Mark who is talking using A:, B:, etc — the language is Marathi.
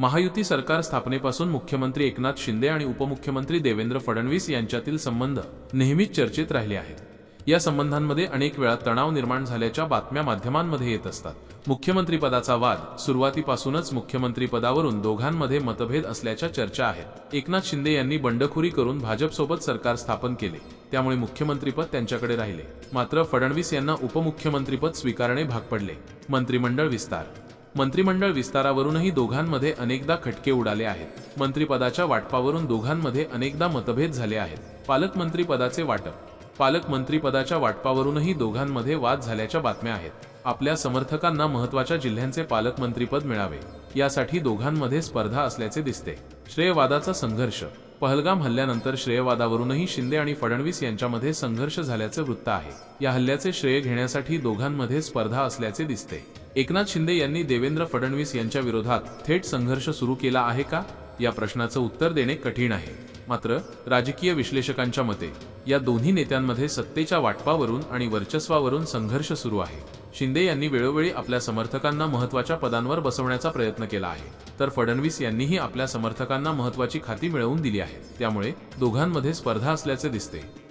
A: महायुती सरकार स्थापनेपासून मुख्यमंत्री एकनाथ शिंदे आणि उपमुख्यमंत्री देवेंद्र फडणवीस यांच्यातील संबंध नेहमीच चर्चेत राहिले आहेत. या संबंधांमध्ये अनेक वेळा तणाव निर्माण झाल्याच्या बातम्या माध्यमांमध्ये येत असतात. मुख्यमंत्रीपदाचा वाद सुरुवातीपासूनच मुख्यमंत्रीपदावरून दोघांमध्ये मतभेद असल्याच्या चर्चा आहेत. एकनाथ शिंदे यांनी बंडखोरी करून भाजपसोबत सरकार स्थापन केले. त्यामुळे मुख्यमंत्रीपद त्यांच्याकडे राहिले. मात्र फडणवीस यांना उपमुख्यमंत्रीपद स्वीकारणे भाग पडले. मंत्रिमंडळ विस्तार मंत्रिमंडळ विस्तारावरूनही दोघांमध्ये अनेकदा खटके उडाले आहेत. मंत्रिपदाच्या वाटपावरून दोघांमध्ये अनेकदा मतभेद झाले आहेत. पालकमंत्रीपदाचे वाटप. पालकमंत्रीपदाच्या वाटपावरूनही दोघांमध्ये वाद झाल्याच्या बातम्या आहेत. आपल्या समर्थकांना महत्त्वाच्या जिल्ह्यांचे पालकमंत्रीपद मिळावे. यासाठी दोघांमध्ये स्पर्धा असल्याचे दिसते. श्रेयवादाचा संघर्ष. पहलगाम हल्ल्यानंतर श्रेयवादावरूनही शिंदे आणि फडणवीस यांच्यामध्ये संघर्ष झाल्याचे वृत्त आहे. या हल्ल्याचे श्रेय घेण्यासाठी दोघांमध्ये स्पर्धा असल्याचे दिसते. एकनाथ शिंदे यांनी देवेंद्र फडणवीस यांच्या विरोधात थेट संघर्ष सुरू केला आहे का? या प्रश्नाचं उत्तर देणे कठीण आहे. मात्र राजकीय विश्लेषकांच्या मते या दोन्ही नेत्यांमध्ये सत्तेच्या वाटपावरून आणि वर्चस्वावरून संघर्ष सुरू आहे. शिंदे यांनी वेळोवेळी आपल्या समर्थकांना महत्त्वाच्या पदांवर बसवण्याचा प्रयत्न केला आहे. तर फडणवीस यांनीही आपल्या समर्थकांना महत्वाची खाती मिळवून दिली आहे त्यामुळे दोघांमध्ये स्पर्धा असल्याचे दिसते.